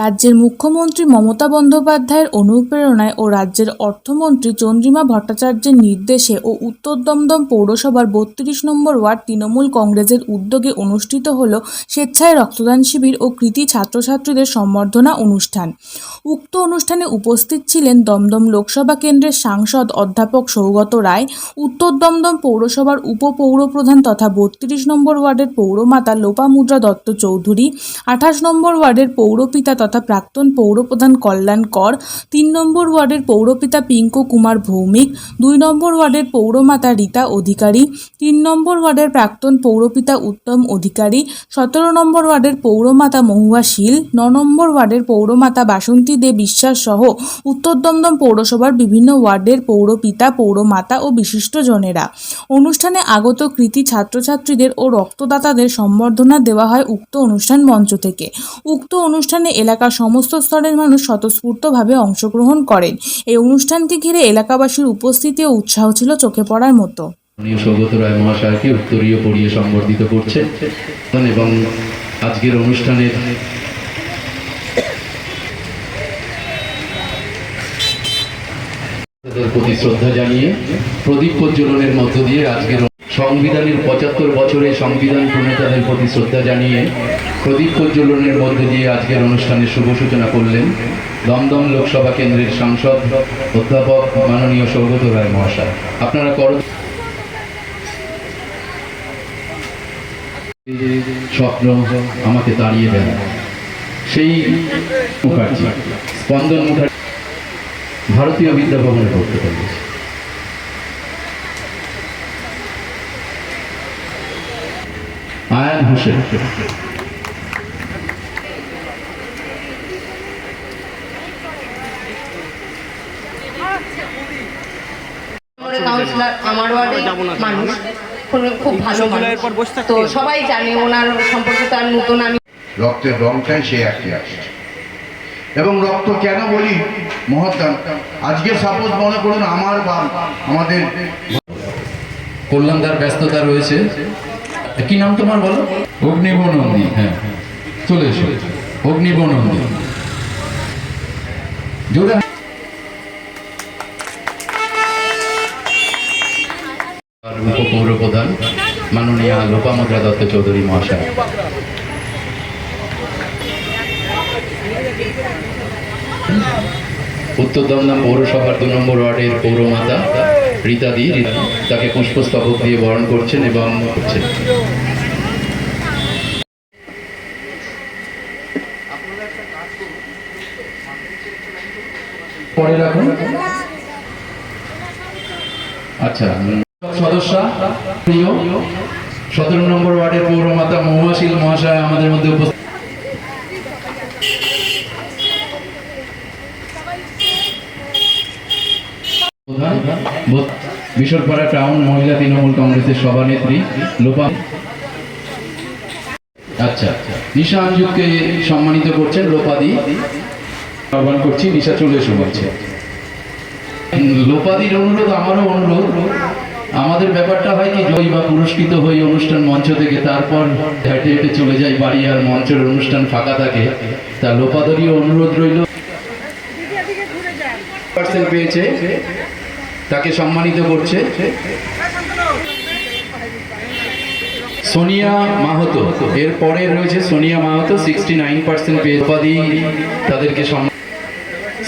রাজ্যের মুখ্যমন্ত্রী মমতা বন্দ্যোপাধ্যায়ের অনুপ্রেরণায় ও রাজ্যের অর্থমন্ত্রী চন্দ্রিমা ভট্টাচার্যের নির্দেশে ও উত্তর দমদম পৌরসভার বত্রিশ নম্বর ওয়ার্ড তৃণমূল কংগ্রেসের উদ্যোগে অনুষ্ঠিত হল স্বেচ্ছায় রক্তদান শিবির ও কৃতি ছাত্রছাত্রীদের সম্বর্ধনা অনুষ্ঠান। উক্ত অনুষ্ঠানে উপস্থিত ছিলেন দমদম লোকসভা কেন্দ্রের সাংসদ অধ্যাপক সৌগত রায়, উত্তর দমদম পৌরসভার উপপৌরপ্রধান তথা বত্রিশ নম্বর ওয়ার্ডের পৌরমাতা লোপামুদ্রা দত্ত চৌধুরী, আঠাশ নম্বর ওয়ার্ডের পৌরপিতা প্রাক্তন পৌরপ্রধান কল্যাণ কর, তিন নম্বর ওয়ার্ডের পৌরপিতা পিঙ্কু কুমার ভৌমিক, দুই নম্বর ওয়ার্ডের পৌরমাতা রীতা অধিকারী, তিন নম্বর ওয়ার্ডের প্রাক্তন পৌরপিতা উত্তম অধিকারী, সতেরো নম্বর ওয়ার্ডের পৌরমাতা মহুয়া শীল, ন নম্বর ওয়ার্ডের পৌরমাতা বাসন্তী দে বিশ্বাস সহ উত্তর দমদম পৌরসভার বিভিন্ন ওয়ার্ডের পৌরপিতা, পৌরমাতা ও বিশিষ্টজনেরা। অনুষ্ঠানে আগত কৃতি ছাত্রছাত্রীদের ও রক্তদাতাদের সম্বর্ধনা দেওয়া হয় উক্ত অনুষ্ঠান মঞ্চ থেকে। উক্ত অনুষ্ঠানে এলাকার সমস্ত স্তরের মানুষ স্বতঃস্ফূর্তভাবে অংশগ্রহণ করেন। এই অনুষ্ঠানকে ঘিরে এলাকাবাসীর উপস্থিতি ও উৎসাহ ছিল চোখে পড়ার মতো। সৌগত রায় মহাশয়কে উত্তরীয় পড়িয়ে সম্বর্ধিত করছে। এবং আজকের অনুষ্ঠানের প্রতি শ্রদ্ধা জানিয়ে প্রদীপ প্রজ্বলনের মধ্য দিয়ে আজকের সংবিধানের পঁচাত্তর বছরে সংবিধান প্রণেতাদের প্রতি শ্রদ্ধা জানিয়ে প্রদীপ প্রজ্বলনের মধ্য দিয়ে আজকের অনুষ্ঠানের শুভ সূচনা করলেন দমদম লোকসভা কেন্দ্রের সাংসদ, অধ্যাপক, মাননীয় সৌগত রায় মহাশয়। আপনারা কর স্বপ্ন আমাকে দাঁড়িয়ে দেন। সেই মুখার্জি, স্পন্দন মুখার্জি, ভারতীয় বিদ্যাভবনে পড়তে পেরেছে হোসেন আমাদের কাউন্সিলর আমার ওয়ার্ডে মানুষ। খুব- খুব ভালো মানুষ। তো সবাই জানে ওনার সম্পর্কে তার নতুন আমি রক্তের রংটাই সে একই আছে। এবং রক্ত কেন বলি? আজকে সাপোজ মনে করুন আমার বা আমাদের কল্যাণদার ব্যস্ততা রয়েছে। কি নাম তোমার বলো? অগ্নিব হ্যাঁ। চলে এসো। অগ্নিব জোরে উপপৌর প্রধান মাননীয় লোপামুদ্রা দত্ত চৌধুরী মহাশয়। উত্তর দমদম পৌরসভার দু নম্বর ওয়ার্ডের পৌরমাতা রীতাদি তাকে পুষ্পস্তবক দিয়ে বরণ করছেন এবং করছেন। আচ্ছা সদস্য সতেরো নম্বর ওয়ার্ডের পৌরমাতা মহুয়াশীল মহাশয় আমাদের মধ্যে উপস্থিত। বিশরপাড়া টাউন মহিলা তৃণমূল কংগ্রেসের সভানেত্রী লোপা। আচ্ছা নিশা আঞ্জুকে সম্মানিত করছেন লোপাদি। আহ্বান করছি নিশা চলে এসো বলছে। লোপাদির অনুরোধ আমারও অনুরোধ। আমাদের ব্যাপারটা হয় কি জয়ী বা পুরস্কৃত হই অনুষ্ঠান মঞ্চ থেকে তারপর হেঁটে হেঁটে চলে যাই বাড়ি আর মঞ্চের অনুষ্ঠান ফাঁকা থাকে তা লোপাদেরও অনুরোধ রইল। পেয়েছে। তাকে সম্মানিত করছে সোনিয়া মাহাতো। এর পরে রয়েছে Sonia Mahato sixty nine percent উপাধি তাদেরকে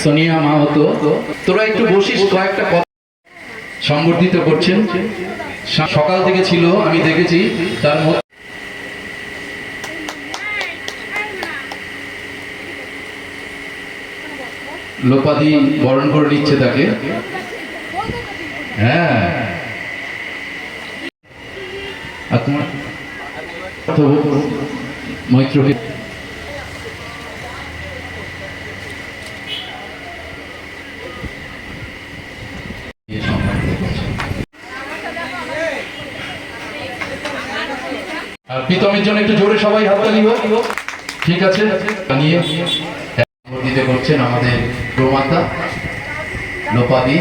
সোনিয়া মাহাতো। তোরা একটু বসিস, কয়েকটা কথা সংবর্ধিত করছেন। সকাল থেকে ছিল, আমি দেখেছি, তার মধ্যে লোপাদি বরণ করে নিচ্ছে তাকে। হ্যাঁ। জন্য একটু জোরে সবাই হাততালি হোক ঠিক আছে? নিয়ে সম্বর্ধিত করছেন আমাদের প্রমাতা লোপাদি।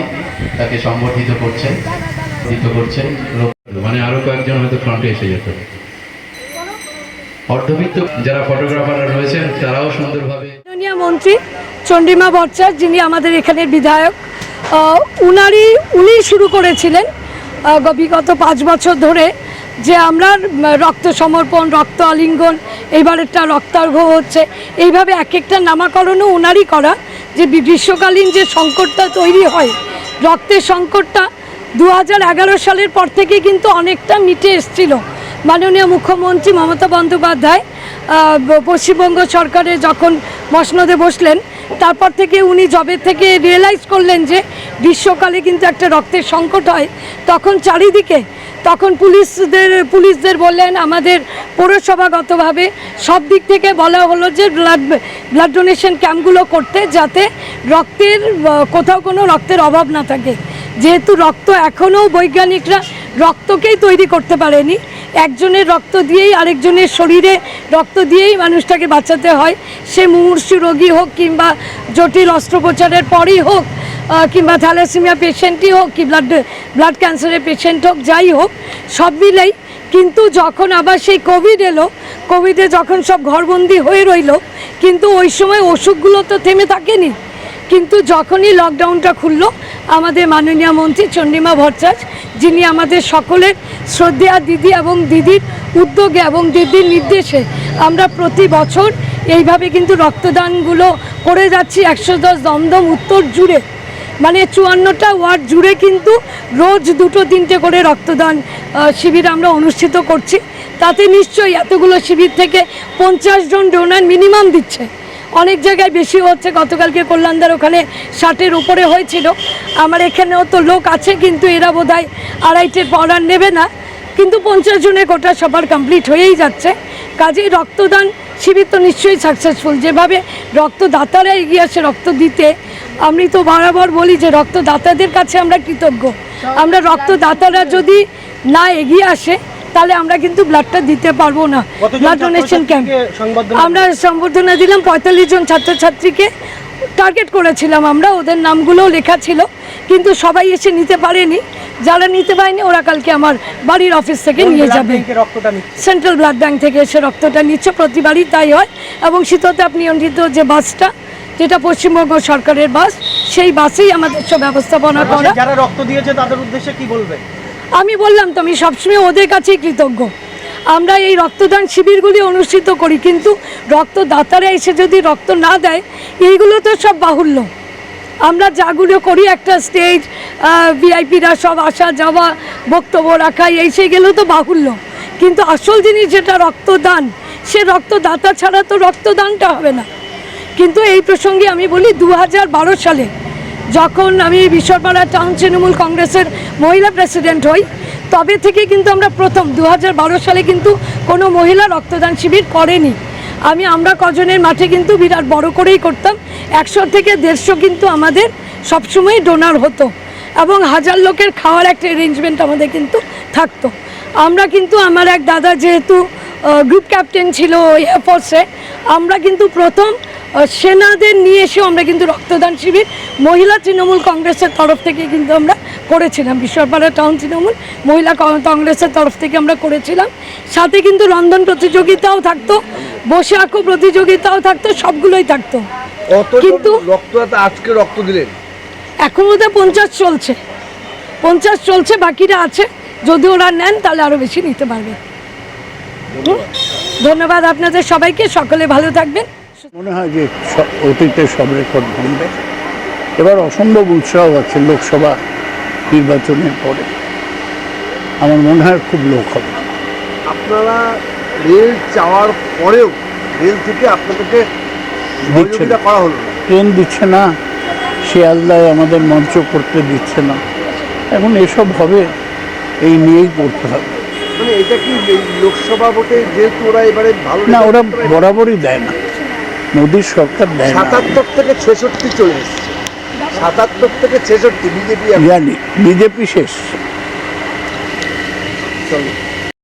তাকে সম্বর্ধিত করছেন সম্বর্ধিত করছেন। মানে আরও কয়েকজন হয়তো ফ্রন্টে এসে যেত। অর্ধবিত্ত যারা ফটোগ্রাফাররা রয়েছেন তারাও সুন্দরভাবে মন্ত্রী চন্ডিমা ভট্টাচার্য যিনি আমাদের এখানের বিধায়ক আহ, উনারই উনি শুরু করেছিলেন বিগত পাঁচ বছর ধরে যে আমরা রক্ত সমর্পণ রক্ত আলিঙ্গন এইবারেরটা রক্তার্ঘ হচ্ছে। এইভাবে এক একটা নামাকরণও ওনারই করা যে গ্রীষ্মকালীন যে সংকটটা তৈরি হয় রক্তের সংকটটা দু সালের পর থেকে কিন্তু অনেকটা মিটে এসছিল। মাননীয় মুখ্যমন্ত্রী মমতা বন্দ্যোপাধ্যায় পশ্চিমবঙ্গ সরকারে যখন মসনদে বসলেন, তারপর থেকে উনি জবে থেকে রিয়েলাইজ করলেন যে, গ্রীষ্মকালে কিন্তু একটা রক্তের সংকট হয়, তখন চারিদিকে তখন পুলিশদের পুলিশদের বললেন, আমাদের পৌরসভাগতভাবে সব দিক থেকে বলা হলো যে ব্লাড ব্লাড ডোনেশন ক্যাম্পগুলো করতে যাতে রক্তের, কোথাও কোনো রক্তের অভাব না থাকে। যেহেতু রক্ত এখনও বৈজ্ঞানিকরা রক্তকেই তৈরি করতে পারেনি একজনের রক্ত দিয়েই আরেকজনের শরীরে রক্ত দিয়েই মানুষটাকে বাঁচাতে হয়। সে মুমূর্ষু রোগী হোক কিংবা জটিল অস্ত্রোপচারের পরই হোক কিংবা থ্যালাসেমিয়া পেশেন্টই হোক কি ব্লাড ব্লাড ক্যান্সারের পেশেন্ট হোক, যাই হোক, সব মিলেই কিন্তু যখন আবার সেই কোভিড এলো কোভিডে যখন সব ঘরবন্দি হয়ে রইল, কিন্তু ওই সময় ওষুধগুলো তো থেমে থাকেনি। কিন্তু যখনই লকডাউনটা খুললো, আমাদের মাননীয় মন্ত্রী চন্ডিমা ভট্টাচার্য, যিনি আমাদের সকলের শ্রদ্ধেয়া দিদি এবং দিদির উদ্যোগে এবং দিদির নির্দেশে আমরা প্রতি বছর এইভাবে কিন্তু রক্তদানগুলো করে যাচ্ছি, একশো দশ দমদম উত্তর জুড়ে। মানে চুয়ান্নটা ওয়ার্ড জুড়ে কিন্তু রোজ দুটো তিনটে করে রক্তদান শিবির আমরা অনুষ্ঠিত করছি। তাতে নিশ্চয়ই এতগুলো শিবির থেকে পঞ্চাশ জন ডোনার মিনিমাম দিচ্ছে। অনেক জায়গায় বেশি হচ্ছে। গতকালকে কল্যাণদার ওখানে ষাটের উপরে হয়েছিল। আমার এখানেও তো লোক আছে, কিন্তু এরা বোধহয় আড়াইটের পর আর নেবে না। কিন্তু পঞ্চাশ জনের কোটা সবার কমপ্লিট হয়েই যাচ্ছে। কাজেই রক্তদান শিবির তো নিশ্চয়ই সাকসেসফুল যেভাবে রক্তদাতারা এগিয়ে আসে রক্ত দিতে, আমি তো বরাবর বলি যে রক্তদাতাদের কাছে আমরা কৃতজ্ঞ। আমরা রক্তদাতারা যদি না এগিয়ে আসে তাহলে আমরা কিন্তু ব্লাডটা দিতে পারব না। ব্লাড ডোনেশন ক্যাম্প আমরা সম্বর্ধনা দিলাম পঁয়তাল্লিশ জন ছাত্রছাত্রীকে। টার্গেট করেছিলাম আমরা ওদের নামগুলোও লেখা ছিল। কিন্তু সবাই এসে নিতে পারেনি। যারা নিতে পারেনি ওরা কালকে আমার বাড়ির অফিস থেকে নিয়ে যাবে। সেন্ট্রাল ব্লাড ব্যাংক থেকে এসে রক্তটা নিচ্ছে প্রতিবারই তাই হয়। এবং শীততাপ নিয়ন্ত্রিত যে বাসটা যেটা পশ্চিমবঙ্গ সরকারের বাস সেই বাসেই আমাদের সব ব্যবস্থাপনা করা। যারা রক্ত দিয়েছে তাদের উদ্দেশ্যে কি বলবে আমি বললাম তো আমি সবসময় ওদের কাছেই কৃতজ্ঞ। আমরা এই রক্তদান শিবিরগুলি অনুষ্ঠিত করি, কিন্তু রক্তদাতারা এসে যদি রক্ত না দেয়, এইগুলো তো সব বাহুল্য। আমরা যাগুলো করি, একটা স্টেজ ভিআইপিরা সব আসা যাওয়া, বক্তব্য রাখা, এই সেই গেলো তো বাহুল্য। কিন্তু আসল জিনিস যেটা রক্তদান, সে রক্তদাতা ছাড়া তো রক্তদানটা হবে না। কিন্তু এই প্রসঙ্গে আমি বলি দু হাজার বারো সালে যখন আমি বিশ্বপাড়া টাউন তৃণমূল কংগ্রেসের মহিলা প্রেসিডেন্ট হই, তবে থেকে কিন্তু আমরা প্রথম দু হাজার বারো সালে কিন্তু কোনো মহিলা রক্তদান শিবির করেনি। আমি, আমরা কজনের মাঠে কিন্তু বিরাট বড় করেই করতাম। একশো থেকে দেড়শো কিন্তু আমাদের সবসময় ডোনার হতো এবং হাজার লোকের খাওয়ার একটা অ্যারেঞ্জমেন্ট আমাদের কিন্তু থাকতো। আমরা কিন্তু আমার এক দাদা যেহেতু গ্রুপ ক্যাপ্টেন ছিল এয়ারফোর্সে আমরা কিন্তু প্রথম সেনাদের নিয়ে এসেও আমরা কিন্তু রক্তদান শিবির মহিলা তৃণমূল কংগ্রেসের তরফ থেকে কিন্তু আমরা করেছিলাম। বিশ্বপাড়া টাউন তৃণমূল মহিলা কংগ্রেসের তরফ থেকে আমরা করেছিলাম। সাথে কিন্তু রন্ধন প্রতিযোগিতাও থাকতো বসে আঁকো প্রতিযোগিতাও থাকতো সবগুলোই থাকতো। কিন্তু রক্তদাতা আজকে রক্ত দিলেন? এখন ওদের পঞ্চাশ চলছে। পঞ্চাশ চলছে বাকিরা আছে। যদি ওরা নেন তাহলে আরও বেশি নিতে পারবে? ধন্যবাদ আপনাদের সবাইকে সকলে ভালো থাকবেন। মনে হয় যে অতীতে সব রেকর্ড ভাঙবে। এবার অসম্ভব উৎসাহ আছে লোকসভা নির্বাচনের পরে। আমার মনে হয় খুব লোক হবে। আপনারা রেল চাওয়ার পরেও রেল থেকে আপনাদেরকে সহযোগিতা করা হলো ট্রেন দিচ্ছে না শিয়ালদায় আমাদের মঞ্চ করতে দিচ্ছে না। এখন এসব হবে। এই নিয়েই পড়তে হবে মানে এটা কি লোকসভা ভোটে যেহেতু ওরা এবারে ভালো না ওরা বরাবরই দেয় না। মোদীর সরকার দেয় সাতাত্তর থেকে ছেষট্টি চলে এসছে। সাতাত্তর থেকে ছেষট্টি বিজেপি জানি বিজেপি শেষ। চলো।